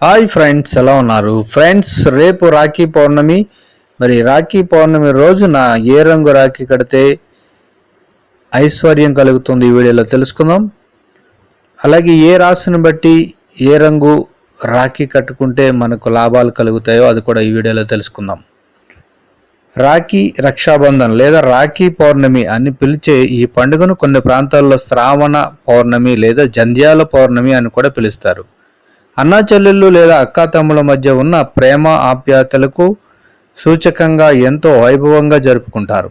Hi friends ఎలా ఉన్నారు? Friends రేపు రాఖీ పౌర్ణమి. మరి రాఖీ పౌర్ణమి రోజున ఏ రంగు రాఖీ కడితే ఐశ్వర్యం కలుగుతుంది ఈ వీడియోలో తెలుసుకుందాం. అలాగే ఏ రాశిని బట్టి ఏ రంగు రాఖీ కట్టుకుంటే మనకు లాభాలు కలుగుతాయో అది కూడా ఈ వీడియోలో తెలుసుకుందాం. రాఖీ రక్షాబంధన్ లేదా రాఖీ పౌర్ణమి అని పిలిచే ఈ పండుగను కొన్ని ప్రాంతాల్లో శ్రావణ పౌర్ణమి లేదా జంధ్యాల పౌర్ణమి అని కూడా పిలుస్తారు. అన్నా చెల్లెళ్ళు లేదా అక్కా తమ్ముల మధ్య ఉన్న ప్రేమ ఆప్యాయతలకు సూచకంగా ఎంతో వైభవంగా జరుపుకుంటారు.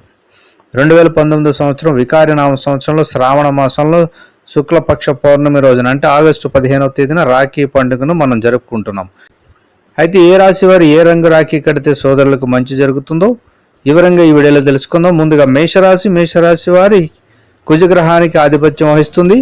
రెండు వేల పంతొమ్మిది సంవత్సరం వికారినామ సంవత్సరంలో శ్రావణ మాసంలో శుక్లపక్ష పౌర్ణమి రోజున అంటే ఆగస్టు పదిహేనవ తేదీన రాఖీ పండుగను మనం జరుపుకుంటున్నాం. అయితే ఏ రాశి వారు ఏ రంగు రాఖీ కడితే సోదరులకు మంచి జరుగుతుందో వివరంగా ఈ వీడియోలో తెలుసుకుందాం. ముందుగా మేషరాశి మేషరాశి వారి కుజగ్రహానికి ఆధిపత్యం వహిస్తుంది.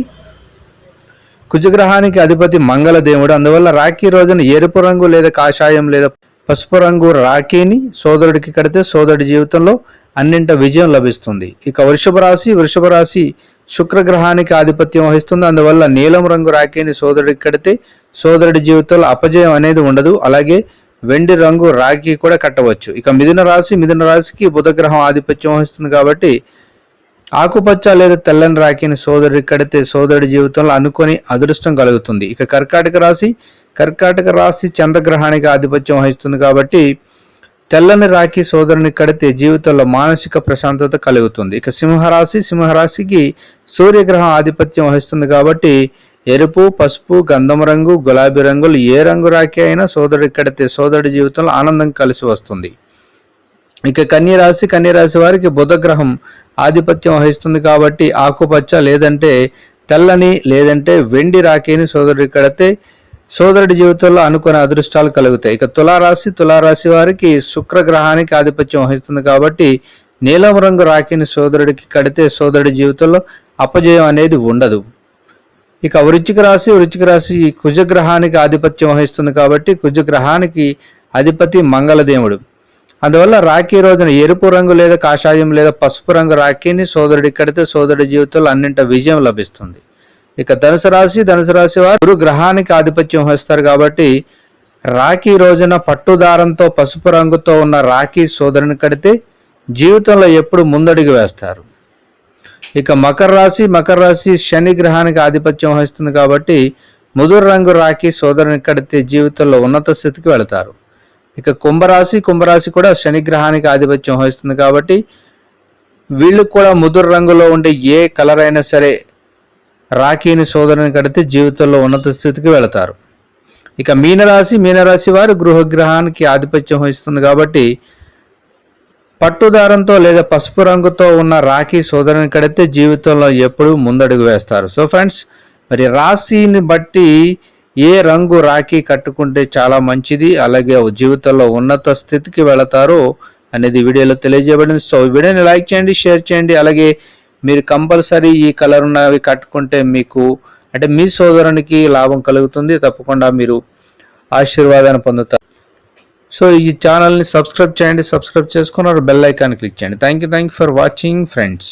కుజగ్రహానికి అధిపతి మంగళదేవుడు. అందువల్ల రాఖీ రోజున ఎరుపు రంగు లేదా కాషాయం లేదా పసుపు రంగు రాఖీని సోదరుడికి కడితే సోదరుడి జీవితంలో అన్నింట విజయం లభిస్తుంది. ఇక వృషభ రాశి వృషభ రాశి శుక్రగ్రహానికి ఆధిపత్యం వహిస్తుంది. అందువల్ల నీలం రంగు రాఖీని సోదరుడికి కడితే సోదరుడి జీవితంలో అపజయం అనేది ఉండదు. అలాగే వెండి రంగు రాఖీ కూడా కట్టవచ్చు. ఇక మిథున రాశి మిథున రాశికి బుధగ్రహం ఆధిపత్యం వహిస్తుంది కాబట్టి ఆకుపచ్చ లేదా తెల్లని రాఖీని సోదరుడి కడితే సోదరుడి జీవితంలో అనుకొని అదృష్టం కలుగుతుంది. ఇక కర్కాటక రాశి కర్కాటక రాశి చంద్రగ్రహానికి ఆధిపత్యం వహిస్తుంది కాబట్టి తెల్లని రాఖీ సోదరుని కడితే జీవితంలో మానసిక ప్రశాంతత కలుగుతుంది. ఇక సింహరాశి సింహరాశికి సూర్యగ్రహం ఆధిపత్యం వహిస్తుంది కాబట్టి ఎరుపు పసుపు గంధం రంగు గులాబీ రంగులు ఏ రంగు రాఖీ అయినా సోదరుడు కడితే సోదరుడి జీవితంలో ఆనందం కలిసి వస్తుంది. ఇక కన్యరాశి కన్యరాశి వారికి బుధగ్రహం ఆధిపత్యం వహిస్తుంది కాబట్టి ఆకుపచ్చ లేదంటే తెల్లని లేదంటే వెండి రాఖీని సోదరుడి కడితే సోదరుడి జీవితంలో అనుకునే అదృష్టాలు కలుగుతాయి. ఇక తులారాశి తులారాశి వారికి శుక్రగ్రహానికి ఆధిపత్యం వహిస్తుంది కాబట్టి నీలం రంగు రాఖీని సోదరుడికి కడితే సోదరుడి జీవితంలో అపజయం అనేది ఉండదు. ఇక వృచ్చిక రాశి వృచ్చిక రాశి కుజగ్రహానికి ఆధిపత్యం వహిస్తుంది కాబట్టి కుజగ్రహానికి అధిపతి మంగళదేవుడు. అందువల్ల రాఖీ రోజున ఎరుపు రంగు లేదా కాషాయం లేదా పసుపు రంగు రాఖీని సోదరుడి కడితే సోదరుడి జీవితంలో అన్నింట విజయం లభిస్తుంది. ఇక ధనుసు రాశి ధనుసు రాశి వారు గురు గ్రహానికి ఆధిపత్యం వహిస్తారు కాబట్టి రాఖీ రోజున పట్టుదారంతో పసుపు రంగుతో ఉన్న రాఖీ సోదరుని కడితే జీవితంలో ఎప్పుడు ముందడుగు వేస్తారు. ఇక మకర రాశి మకర రాశి శని గ్రహానికి ఆధిపత్యం వహిస్తుంది కాబట్టి ముదురు రంగు రాఖి సోదరుని కడితే జీవితంలో ఉన్నత స్థితికి వెళతారు. ఇక కుంభరాశి కుంభరాశి కూడా శని గ్రహానికి ఆధిపత్యం వహిస్తుంది కాబట్టి వీళ్ళు కూడా ముదురు రంగులో ఉండే ఏ కలర్ అయినా సరే రాఖీని సోదరుని కడితే జీవితంలో ఉన్నత స్థితికి వెళతారు. ఇక మీనరాశి మీనరాశి వారు గృహగ్రహానికి ఆధిపత్యం వహిస్తుంది కాబట్టి పట్టుదారంతో లేదా పసుపు రంగుతో ఉన్న రాఖీ సోదరుని కడితే జీవితంలో ఎప్పుడు ముందడుగు వేస్తారు. సో ఫ్రెండ్స్ మరి రాశిని బట్టి ఏ రంగు రాఖీ కట్టుకుంటే చాలా మంచిది అలాగే జీవితంలో ఉన్నత స్థితికి వెళతారో అనేది వీడియోలో తెలియజేయబడింది. సో వీడియోని లైక్ చేయండి షేర్ చేయండి అలాగే మీరు కంపల్సరీ ఈ కలర్ ఉన్నవి కట్టుకుంటే మీకు అంటే మీ సోదరునికి లాభం కలుగుతుంది తప్పకుండా మీరు ఆశీర్వాదాన్ని పొందుతారు. సో ఈ ఛానల్ని సబ్స్క్రైబ్ చేయండి సబ్స్క్రైబ్ చేసుకున్నారు బెల్ ఐకాన్ క్లిక్ చేయండి. Thank you thank you for watching friends